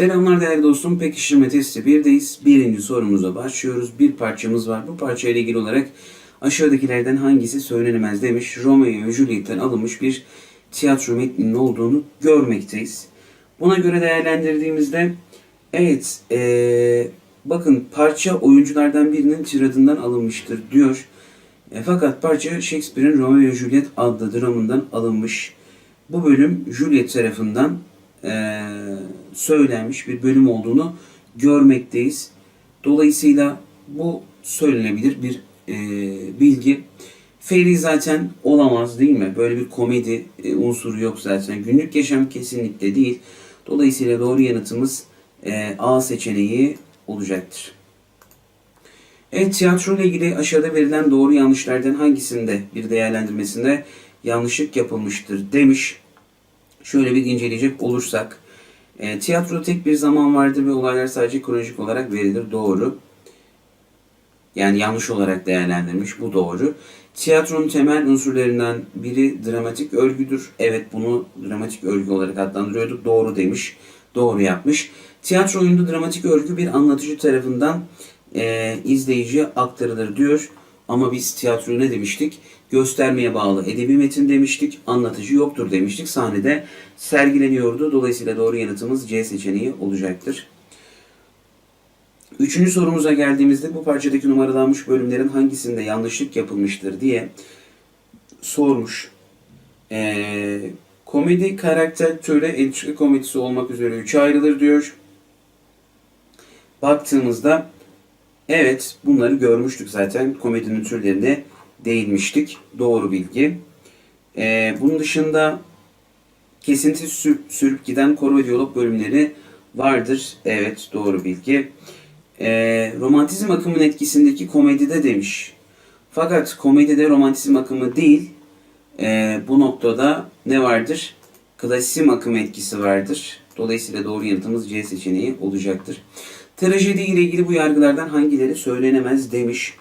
Selamlar değerli dostum. Pekiştirme testi 1'deyiz. Birinci sorumuza başlıyoruz. Bir parçamız var. Bu parçayla ilgili olarak aşağıdakilerden hangisi söylenemez demiş. Romeo ve Juliet'ten alınmış bir tiyatro metninin olduğunu görmekteyiz. Buna göre değerlendirdiğimizde evet ee, bakın parça oyunculardan birinin tiradından alınmıştır diyor. E, fakat parça Shakespeare'in Romeo ve Juliet adlı dramından alınmış. Bu bölüm Juliet tarafından e, söylenmiş bir bölüm olduğunu görmekteyiz. Dolayısıyla bu söylenebilir bir e, bilgi. Fairy zaten olamaz değil mi? Böyle bir komedi e, unsuru yok zaten. Günlük yaşam kesinlikle değil. Dolayısıyla doğru yanıtımız e, A seçeneği olacaktır. Evet tiyatro ile ilgili aşağıda verilen doğru yanlışlardan hangisinde bir değerlendirmesinde yanlışlık yapılmıştır demiş. Şöyle bir inceleyecek olursak. E, tiyatroda tek bir zaman vardır ve olaylar sadece kronolojik olarak verilir. Doğru. Yani yanlış olarak değerlendirmiş. Bu doğru. Tiyatronun temel unsurlarından biri dramatik örgüdür. Evet bunu dramatik örgü olarak adlandırıyorduk. Doğru demiş. Doğru yapmış. Tiyatro oyunda dramatik örgü bir anlatıcı tarafından e, izleyiciye aktarılır diyor. Ama biz tiyatroyu ne demiştik? Göstermeye bağlı edebi metin demiştik. Anlatıcı yoktur demiştik. Sahnede sergileniyordu. Dolayısıyla doğru yanıtımız C seçeneği olacaktır. Üçüncü sorumuza geldiğimizde bu parçadaki numaralanmış bölümlerin hangisinde yanlışlık yapılmıştır diye sormuş. Ee, komedi karakter türe entrika komedisi olmak üzere üçe ayrılır diyor. Baktığımızda evet bunları görmüştük zaten komedinin türlerine değinmiştik. Doğru bilgi. Ee, bunun dışında kesinti sür- sürüp giden koro diyalog bölümleri vardır. Evet doğru bilgi. Ee, romantizm akımının etkisindeki komedide demiş. Fakat komedide romantizm akımı değil, ee, bu noktada ne vardır? Klasizm akımı etkisi vardır. Dolayısıyla doğru yanıtımız C seçeneği olacaktır. Trajedi ile ilgili bu yargılardan hangileri söylenemez demiş.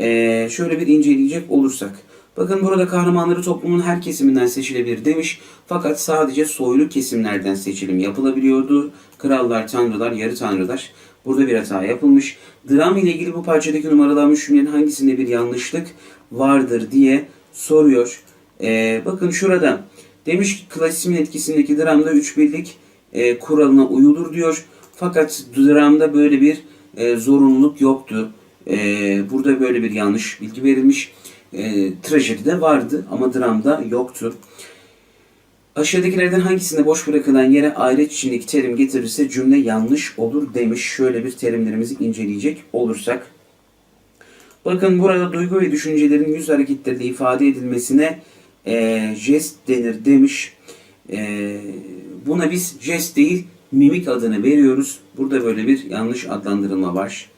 Ee, şöyle bir inceleyecek olursak. Bakın burada kahramanları toplumun her kesiminden seçilebilir demiş. Fakat sadece soylu kesimlerden seçilim yapılabiliyordu. Krallar, tanrılar, yarı tanrılar. Burada bir hata yapılmış. Dram ile ilgili bu parçadaki numaralanmış cümlenin hangisinde bir yanlışlık vardır diye soruyor. Ee, bakın şurada demiş ki klasizmin etkisindeki dramda üç birlik e, kuralına uyulur diyor. Fakat dramda böyle bir e, zorunluluk yoktu. E, burada böyle bir yanlış bilgi verilmiş. E, trajedide vardı ama dramda yoktu. Aşağıdakilerden hangisinde boş bırakılan yere ayrıç içindeki terim getirirse cümle yanlış olur demiş. Şöyle bir terimlerimizi inceleyecek olursak. Bakın burada duygu ve düşüncelerin yüz hareketleriyle ifade edilmesine e, jest denir demiş. E, buna biz jest değil mimik adını veriyoruz. Burada böyle bir yanlış adlandırılma var.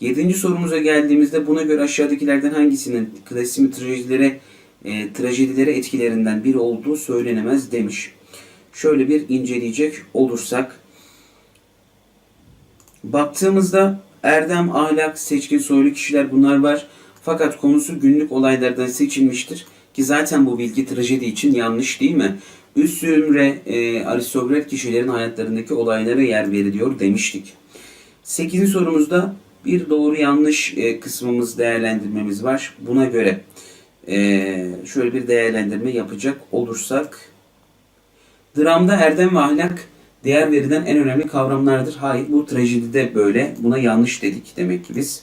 Yedinci sorumuza geldiğimizde buna göre aşağıdakilerden hangisinin klasik trajedilere, e, trajedilere etkilerinden biri olduğu söylenemez demiş. Şöyle bir inceleyecek olursak. Baktığımızda erdem, ahlak, seçkin, soylu kişiler bunlar var. Fakat konusu günlük olaylardan seçilmiştir. Ki zaten bu bilgi trajedi için yanlış değil mi? Üst zümre e, aristokrat kişilerin hayatlarındaki olaylara yer veriliyor demiştik. 8. sorumuzda bir doğru yanlış e, kısmımız değerlendirmemiz var. Buna göre e, şöyle bir değerlendirme yapacak olursak dramda erdem ve ahlak değer verilen en önemli kavramlardır. Hayır bu trajedide böyle. Buna yanlış dedik demek ki biz.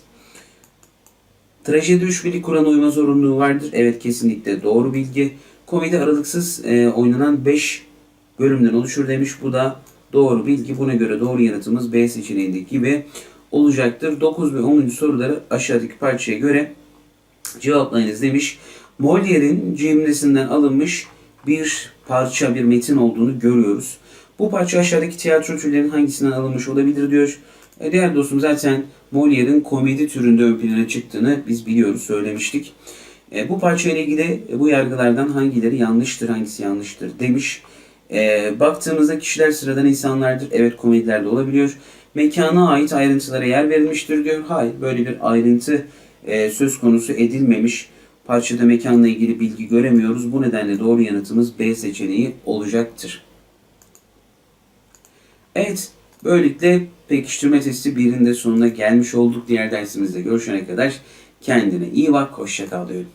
Trajedi üç birlik kurana uyma zorunluluğu vardır. Evet kesinlikle doğru bilgi. Komedi aralıksız e, oynanan 5 bölümden oluşur demiş. Bu da doğru bilgi. Buna göre doğru yanıtımız B seçeneğindeki gibi olacaktır. 9 ve 10. soruları aşağıdaki parçaya göre cevaplayınız demiş. Molière'in cümlesinden alınmış bir parça, bir metin olduğunu görüyoruz. Bu parça aşağıdaki tiyatro türlerinin hangisinden alınmış olabilir diyor. E, değerli dostum zaten Molière'in komedi türünde ön plana çıktığını biz biliyoruz, söylemiştik. E, bu parça ile ilgili e, bu yargılardan hangileri yanlıştır, hangisi yanlıştır demiş. E, baktığımızda kişiler sıradan insanlardır. Evet komedilerde olabiliyor. Mekana ait ayrıntılara yer verilmiştir diyor. Hayır böyle bir ayrıntı e, söz konusu edilmemiş. Parçada mekanla ilgili bilgi göremiyoruz. Bu nedenle doğru yanıtımız B seçeneği olacaktır. Evet Böylelikle Pekiştirme testi birinin de sonuna gelmiş olduk. Diğer dersimizde görüşene kadar kendine iyi bak, hoşça kal diyorum.